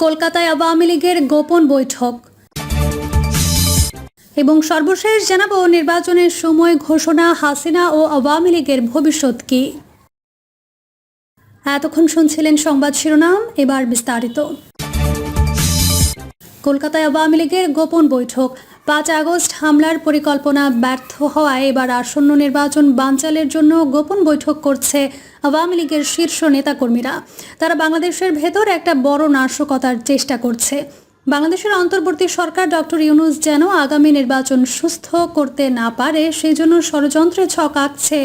কলকাতায় আওয়ামী লীগের গোপন বৈঠক। এবং সর্বশেষ জানাব, নির্বাচনের সময় ঘোষণা হাসিনা ও আওয়ামী লীগের ভবিষ্যৎ কি। এতক্ষণ শুনছিলেন সংবাদ শিরোনাম, এবার বিস্তারিত। কলকাতায় আওয়ামী লীগের গোপন বৈঠক। পাঁচ আগস্ট হামলার পরিকল্পনা ব্যর্থ হওয়ায় এবার আসন্ন নির্বাচন বানচালের জন্য গোপন বৈঠক করছে আওয়ামী লীগের শীর্ষ নেতাকর্মীরা। তারা বাংলাদেশের ভেতর একটা বড় নাশকতার চেষ্টা করছে। বাংলাদেশের অন্তর্বর্তী সরকার ডক্টর ইউনুস যেন আগামী নির্বাচন সুস্থ করতে না পারে সেই জন্য ষড়যন্ত্রে ছক আঁকছে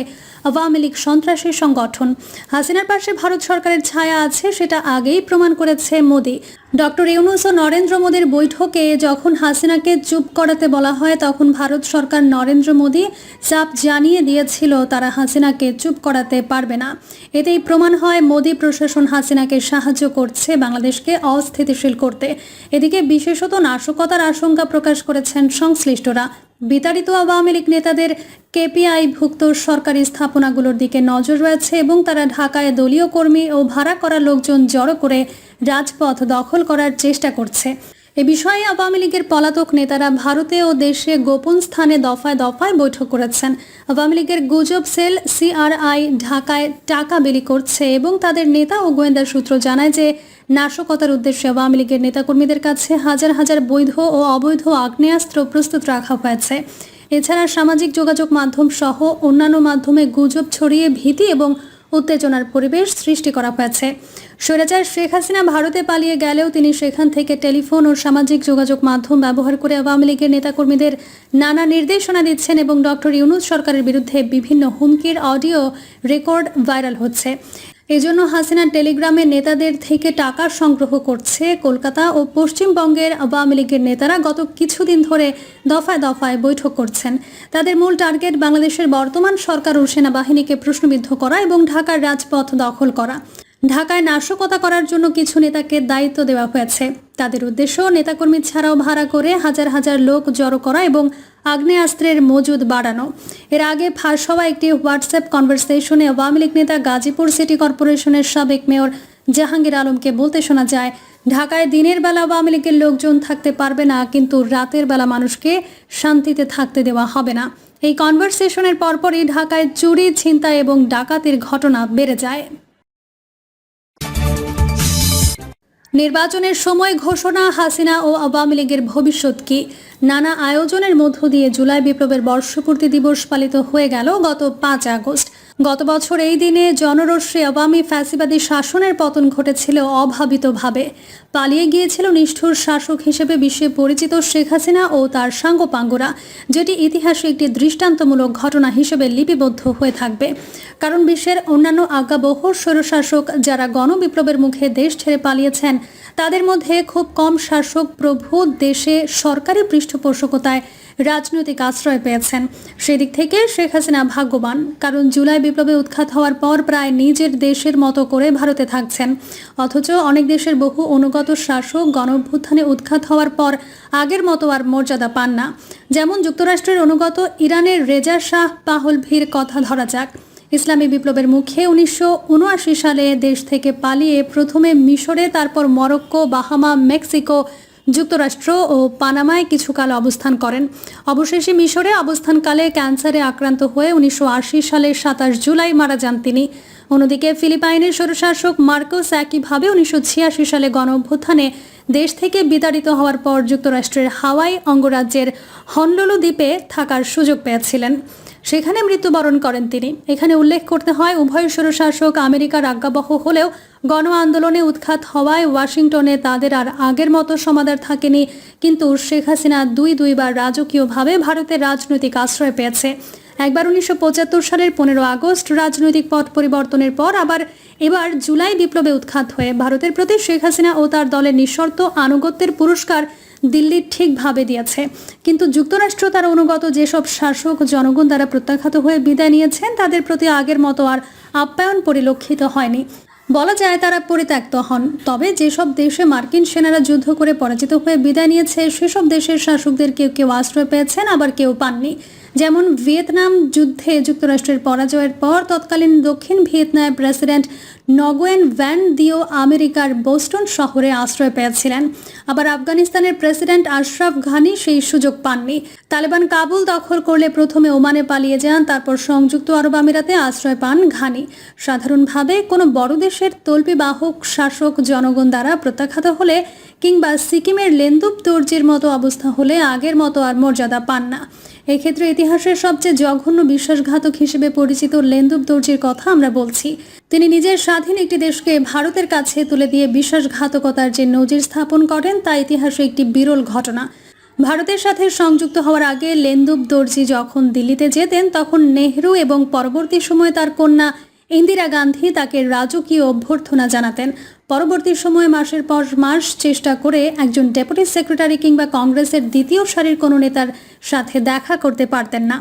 আওয়ামী লীগ সন্ত্রাসী সংগঠন। হাসিনার পাশে ভারত সরকারের ছায়া আছে, সেটা আগেই প্রমাণ করেছে মোদী। ডক্টর ইউনুস ও নরেন্দ্র মোদীর বৈঠকে যখন হাসিনাকে চুপ করাতে বলা হয়, তখন ভারত সরকার নরেন্দ্র মোদী চাপ জানিয়ে দিয়েছিল তারা হাসিনাকে চুপ করাতে পারবে না। এতেই প্রমাণ হয়, মোদী প্রশাসন হাসিনাকে সাহায্য করছে বাংলাদেশকে অস্থিতিশীল করতে। এদিকে বিশেষত নাশকতার আশঙ্কা প্রকাশ করেছেন সংশ্লিষ্টরা। বিতাড়িত আওয়ামী লীগ নেতাদের কেপিআই ভুক্ত সরকারি স্থাপনাগুলোর দিকে নজর রয়েছে এবং তারা ঢাকায় দলীয় কর্মী ও ভাড়া করা লোকজন জড়ো করে রাজপথ দখল করার চেষ্টা করছে। এ বিষয়ে আওয়ামী লীগের পলাতক নেতারা ভারতে ও দেশে গোপন স্থানে দফায় দফায় বৈঠক করেছেন। আওয়ামী লীগের গুজব সেল সিআরআই ঢাকায় টাকা বিলি করছে এবং তাদের নেতা ও গোয়েন্দা সূত্র জানায় যে নাশকতার উদ্দেশ্যে আওয়ামী লীগের নেতাকর্মীদের কাছে হাজার হাজার বৈধ ও অবৈধ আগ্নেয়াস্ত্র প্রস্তুত রাখা হয়েছে। এছাড়া সামাজিক যোগাযোগ মাধ্যম সহ অন্যান্য মাধ্যমে গুজব ছড়িয়ে ভীতি এবং উত্তেজনার পরিবেশ সৃষ্টি করা হয়েছে। স্বৈরাচার শেখ হাসিনা ভারতে পালিয়ে গেলেও তিনি সেখান থেকে টেলিফোন ও সামাজিক যোগাযোগ মাধ্যম ব্যবহার করে আওয়ামী লীগের নেতাকর্মীদের নানা নির্দেশনা দিচ্ছেন এবং ডক্টর ইউনুস সরকারের বিরুদ্ধে বিভিন্ন হুমকির অডিও রেকর্ড ভাইরাল হচ্ছে। এজন্য হাসিনা টেলিগ্রামে নেতাদের থেকে টাকা সংগ্রহ করছে কলকাতা ও পশ্চিমবঙ্গের আওয়ামী লীগের নেতারা গত কিছুদিন ধরে দফায় দফায় বৈঠক করছেন। তাদের মূল টার্গেট বাংলাদেশের বর্তমান সরকার ও সেনাবাহিনীকে প্রশ্নবিদ্ধ করা এবং ঢাকার রাজপথ দখল করা। ঢাকায় নাশকতা করার জন্য কিছু নেতাকে দায়িত্ব দেওয়া হয়েছে। তাদের উদ্দেশ্য, নেতাকর্মী ছাড়াও ভাড়া করে হাজার হাজার লোক জড়ো করা এবং আগ্নেয়াস্ত্রের মজুদ বাড়ানো। এর আগে ফাঁস হওয়া একটি হোয়াটসঅ্যাপ কনভারসেশনে আওয়ামী লীগ নেতা গাজীপুর সিটি কর্পোরেশনের সাবেক মেয়র জাহাঙ্গীর আলমকে বলতে শোনা যায়, ঢাকায় দিনের বেলা আওয়ামী লীগের লোকজন থাকতে পারবে না, কিন্তু রাতের বেলা মানুষকে শান্তিতে থাকতে দেওয়া হবে না। এই কনভারসেশনের পরপরই ঢাকায় চুরি, ছিনতাই এবং ডাকাতির ঘটনা বেড়ে যায়। নির্বাচনের সময় ঘোষণা, হাসিনা ও আওয়ামী লীগের ভবিষ্যৎ কি? নানা আয়োজনের মধ্য দিয়ে জুলাই বিপ্লবের বর্ষপূর্তি দিবস পালিত হয়ে গেল গত পাঁচ আগস্ট। গত বছর এই দিনে জনরশ্মী আওয়ামী ফ্যাসিবাদী শাসনের পতন ঘটেছিল অভাবিতভাবে। পালিয়ে গিয়েছিল নিষ্ঠুর শাসক হিসেবে বিশ্বে পরিচিত শেখ হাসিনা ও তার সাঙ্গপাঙ্গরা, যেটি ইতিহাসে একটি দৃষ্টান্তমূলক ঘটনা হিসেবে লিপিবদ্ধ হয়ে থাকবে। কারণ বিশ্বের অন্যান্য আজ্ঞাবহ স্বৈরশাসক যারা গণবিপ্লবের মুখে দেশ ছেড়ে পালিয়েছেন, তাদের মধ্যে খুব কম শাসক প্রভু দেশে সরকারি পৃষ্ঠপোষকতায় রাজনৈতিক আশ্রয় পেয়েছেন। সেদিক থেকে শেখ হাসিনা ভাগ্যবান, কারণ জুলাই বিপ্লবে উৎখাত হওয়ার পর প্রায় নিজের দেশের মতো করে ভারতে থাকছেন। অথচ অনেক দেশের বহু অনুগত শাসক গণঅভ্যুত্থানে উৎখাত হওয়ার পর আগের মতো আর মর্যাদা পান না। যেমন যুক্তরাষ্ট্রের অনুগত ইরানের রেজা শাহ পাহলভির কথা ধরা যাক। ইসলামী বিপ্লবের মুখে উনিশশো উনআশি সালে দেশ থেকে পালিয়ে প্রথমে মিশরে, তারপর মরক্কো, বাহামা, মেক্সিকো যুক্তরাষ্ট্র ও পানামায় কিছুকাল অবস্থান করেন। অবশেষে মিশরে অবস্থানকালে ক্যান্সারে আক্রান্ত হয়ে উনিশশো সালের সাতাশ জুলাই মারা যান তিনি। অন্যদিকে ফিলিপাইনের স্বৈরশাসক মার্কোস একইভাবে উনিশশো ছিয়াশি সালে গণ অভ্যুত্থানে দেশ থেকে বিতাড়িত হওয়ার পর যুক্তরাষ্ট্রের হাওয়াই অঙ্গরাজ্যের হনলুলু দ্বীপে থাকার সুযোগ পেয়েছিলেন। সেখানে মৃত্যুবরণ করেন তিনি। এখানে উল্লেখ করতে হয়, উভয় স্বৈরশাসক আমেরিকার আজ্ঞাবহ হলেও গণ আন্দোলনে উৎখাত হওয়ায় ওয়াশিংটনে তাদের আর আগের মতো সমাদার থাকেনি। কিন্তু শেখ হাসিনা দুই দুইবার রাজকীয়ভাবে ভারতের রাজনৈতিক আশ্রয় পেয়েছে। একবার উনিশশো পঁচাত্তর সালের পনেরো আগস্ট রাজনৈতিক পথ পরিবর্তনের পর আবার এবার জুলাই বিপ্লবে উৎখাত হয়ে ভারতের প্রতি শেখ হাসিনা ও তার দলের নিঃশর্ত আনুগত্যের পুরস্কার দিল্লি ঠিকভাবে দিয়েছে। কিন্তু যুক্তরাষ্ট্র তার অনুগত যেসব শাসক জনগণ দ্বারা প্রত্যাখ্যাত হয়ে বিদায় নিয়েছেন, তাদের প্রতি আগের মতো আর আপ্যায়ন পরিলক্ষিত হয়নি। বলা যায় তারা পরিত্যক্ত হন, তবে যেসব দেশে মার্কিন সেনারা যুদ্ধ করে পরাজিত হয়ে বিদায় নিয়েছে, সেসব দেশের শাসকদের কেউ কেউ আশ্রয় পেয়েছেন, আবার কেউ পাননি। যেমন ভিয়েতনাম যুদ্ধে যুক্তরাষ্ট্রের পরাজয়ের পর তৎকালীন দক্ষিণ ভিয়েতনামের প্রেসিডেন্ট নগোয়েন ভ্যান দিও আমেরিকার বোস্টন শহরে আশ্রয় পেয়েছিলেন। আবার আফগানিস্তানের প্রেসিডেন্ট আশরাফ ঘানি সেই সুযোগ পাননি। তালেবান কাবুল দখল করলে প্রথমে ওমানে পালিয়ে যান, তারপর সংযুক্ত আরব আমিরাতে আশ্রয় পান ঘানি। সাধারণভাবে কোনো বড় দেশের তল্পি বাহক শাসক জনগণ দ্বারা প্রত্যাখ্যাত হলে কিংবা সিকিমের লেন্দুপ দর্জির মতো অবস্থা হলে আগের মতো আর মর্যাদা পান না। এক্ষেত্রে ইতিহাসের সবচেয়ে জঘন্য বিশ্বাসঘাতক হিসেবে পরিচিত লেন্দুপ দর্জির কথা আমরা বলছি। তিনি নিজের স্বাধীন একটি দেশকে ভারতের কাছে তুলে দিয়ে বিশ্বাসঘাতকতার যে নজির স্থাপন করেন, তা ইতিহাসে একটি বিরল ঘটনা। ভারতের সাথে সংযুক্ত হওয়ার আগে লেন্দুপ দর্জি যখন দিল্লিতে যেতেন, তখন নেহরু এবং পরবর্তী সময়ে তার কন্যা ইন্দিরা গান্ধী তাকে রাজকীয় অভ্যর্থনা জানাতেন। পরবর্তী সময়ে মাসের পর মাস চেষ্টা করে একজন ডেপুটি সেক্রেটারি কিংবা কংগ্রেসের দ্বিতীয় সারির কোনো নেতার সাথে দেখা করতে পারতেন না।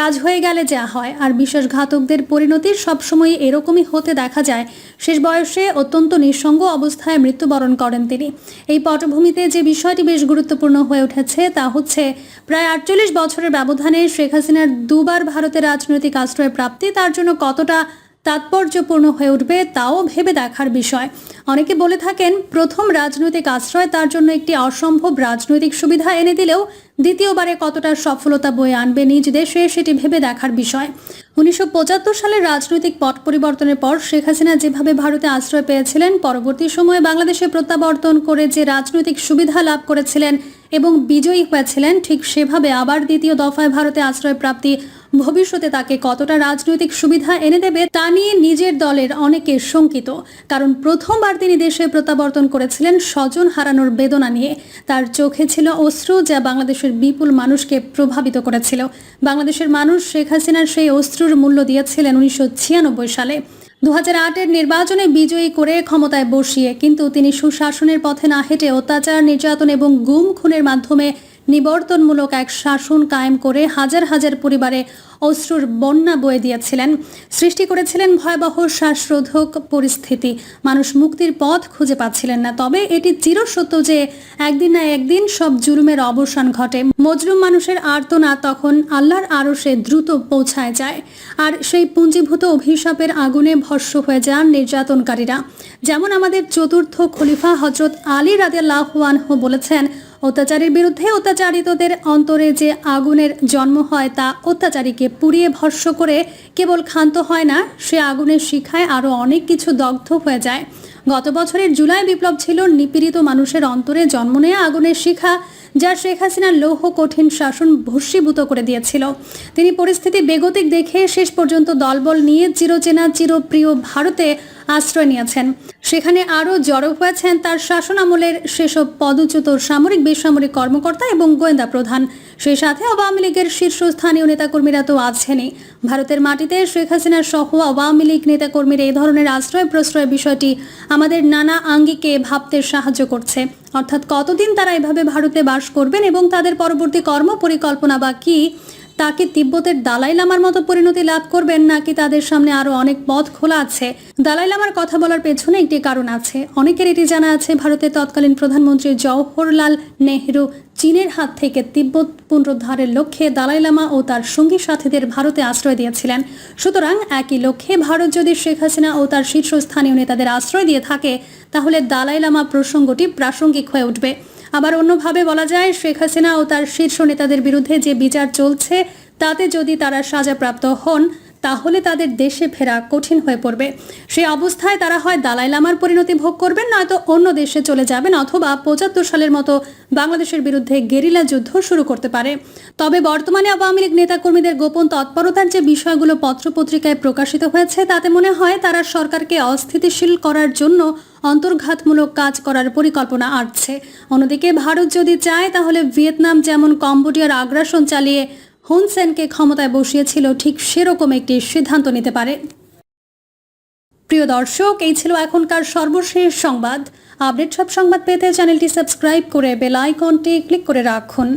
কাজ হয়ে গেলে যা হয়। আর বিশ্বাসঘাতকদের পরিণতি সবসময় এরকমই হতে দেখা যায়। শেষ বয়সে অত্যন্ত নিঃসঙ্গ অবস্থায় মৃত্যুবরণ করেন তিনি। এই পটভূমিতে যে বিষয়টি বেশ গুরুত্বপূর্ণ হয়ে উঠেছে তা হচ্ছে, প্রায় আটচল্লিশ বছরের ব্যবধানে শেখ হাসিনার দুবার ভারতের রাজনৈতিক আশ্রয় প্রাপ্তি তার জন্য কতটা তাৎপর্যপূর্ণ হয়ে উঠবে তাও ভেবে দেখার বিষয়। অনেকে বলে থাকেন, প্রথম রাজনৈতিক আশ্রয় তার জন্য একটি অসম্ভব রাজনৈতিক সুবিধা এনে দিলেও দ্বিতীয়বারে কতটা সফলতা বয়ে আনবে নিজ দেশে সেটি ভেবে দেখার বিষয়। উনিশশো সালের রাজনৈতিক পট পরিবর্তনের পর শেখ হাসিনা যেভাবে ভারতে আশ্রয় পেয়েছিলেন, পরবর্তী সময়ে বাংলাদেশে প্রত্যাবর্তন করে যে রাজনৈতিক সুবিধা লাভ করেছিলেন এবং বিজয়ী হয়েছিলেন, ঠিক সেভাবে আবার দ্বিতীয় দফায় ভারতে আশ্রয় প্রাপ্তি ভবিষ্যতে তাকে কতটা রাজনৈতিক সুবিধা এনে দেবে তা নিয়ে নিজের দলের অনেকে শঙ্কিত। কারণ প্রথমবার তিনি দেশে প্রত্যাবর্তন করেছিলেন, স্বজন হারানোর বেদনা নিয়ে। তার চোখে ছিল অশ্রু যা বাংলাদেশের বিপুল মানুষকে প্রভাবিত করেছিল। বাংলাদেশের মানুষ শেখ হাসিনার সেই অশ্রুর মূল্য দিয়েছিলেন উনিশশো ছিয়ানব্বই সালে। দু হাজার নির্বাচনে বিজয়ী করে ক্ষমতায় বসিয়ে, কিন্তু তিনি সুশাসনের পথে না হেঁটে অত্যাচার, নির্যাতন এবং গুম খুনের মাধ্যমে নিবর্তনমূলক এক শাসন কায়েম করে হাজার হাজার পরিবারে অশ্রুর বন্যা বয়ে দিয়েছিলেন। সৃষ্টি করেছিলেন ভয়াবহ শ্বাসরোধক পরিস্থিতি। মানুষ মুক্তির পথ খুঁজে পাচ্ছিলেন না। তবে এটি চিরসত্য যে একদিন না একদিন সব জুলুমের অবসান ঘটে। মজলুম মানুষের আর্তনা তখন আল্লাহর আরশে দ্রুত পৌঁছায় যায়। আর সেই পুঞ্জীভূত অভিশাপের আগুনে ভস্য হয়ে যান নির্যাতনকারীরা। যেমন আমাদের চতুর্থ খলিফা হজরত আলী রাদিয়াল্লাহু বলেছেন অত্যাচারের বিরুদ্ধে অত্যাচারিতদের অন্তরে যে আগুনের জন্ম হয় তা অত্যাচারীকে পুড়িয়ে ভস্য করে কেবল ক্ষান্ত হয় না, সে আগুনের শিখায় আরও অনেক কিছু দগ্ধ হয়ে যায়। গত বছরের জুলাই বিপ্লব ছিল নিপীড়িত মানুষের অন্তরে জন্ম নেয়া আগুনের শিখা। যা শেখ হাসিনার লৌহ কঠিন শাসন ভস্মীভূত করে দিয়েছিল। তিনি পরিস্থিতি বেগতিক দেখে শেষ পর্যন্ত দলবল নিয়ে চিরচেনা, চিরপ্রিয় ভারতে আশ্রয় নিয়েছেন। সেখানে আরও জড়ো হয়েছেন তার শাসন আমলের সেসব পদচ্যুত সামরিক, বেসামরিক কর্মকর্তা এবং গোয়েন্দা প্রধান। সেই সাথে আওয়ামী লীগের শীর্ষস্থানীয় নেতাকর্মীরা তো আছেনই। ভারতের মাটিতে শেখ হাসিনা সহ আওয়ামী লীগ নেতাকর্মীর এই ধরনের আশ্রয় প্রশ্রয় বিষয়টি আমাদের নানা আঙ্গিকে ভাবতে সাহায্য করছে। অর্থাৎ কতদিন তারা এভাবে ভারতে বাস করবেন এবং তাদের পরবর্তী কর্ম পরিকল্পনা বা কি তাকে তিব্বতের দালাই লামার মতো পরিণতি লাভ করবেন নাকি তাদের সামনে আরও অনেক পথ খোলা আছে? দালাই লামার কথা বলার পেছনে একটি কারণ আছে। অনেকের এটি জানা আছে, ভারতের তৎকালীন প্রধানমন্ত্রী জওহরলাল নেহরু চীনের হাত থেকে তিব্বত পুনরুদ্ধারের লক্ষ্যে দালাই লামা ও তার সঙ্গী সাথীদের ভারতে আশ্রয় দিয়েছিলেন। সুতরাং একই লক্ষ্যে ভারত যদি শেখ হাসিনা ও তার শীর্ষস্থানীয় নেতাদের আশ্রয় দিয়ে থাকে, তাহলে দালাই লামা প্রসঙ্গটি প্রাসঙ্গিক হয়ে উঠবে। আবার অন্যভাবে বলা যায়, শেখ হাসিনা ও তার শীর্ষ নেতাদের বিরুদ্ধে যে বিচার চলছে, তাতে যদি তারা সাজাপ্রাপ্ত হন তাহলে তাদের দেশে ফেরা কঠিন হয়ে পড়বে। সেই অবস্থায় তারা হয় দালাই লামার পরিণতি ভোগ করবেন নয়তো অন্য দেশে চলে যাবেন অথবা পঁচাত্তর সালের মতো বাংলাদেশের বিরুদ্ধে গেরিলা যুদ্ধ শুরু করতে পারে। তবে বর্তমানে আওয়ামী লীগ নেতাকর্মীদের গোপন তৎপরতার যে বিষয়গুলো পত্রপত্রিকায় প্রকাশিত হয়েছে, তাতে মনে হয় তারা সরকারকে অস্থিতিশীল করার জন্য অন্তর্ঘাতমূলক কাজ করার পরিকল্পনা আটছে। অন্যদিকে ভারত যদি চায়, তাহলে ভিয়েতনাম যেমন কম্বোডিয়ার আগ্রাসন চালিয়ে হুন সেনকে ক্ষমতায় বসিয়েছিল ঠিক সেরকম একটি সিদ্ধান্ত নিতে পারে। প্রিয় দর্শক, এই ছিল এখনকার সর্বশেষ সংবাদ। আপডেট সব সংবাদ পেতে চ্যানেলটি সাবস্ক্রাইব করে বেল আইকনটি ক্লিক করে রাখুন।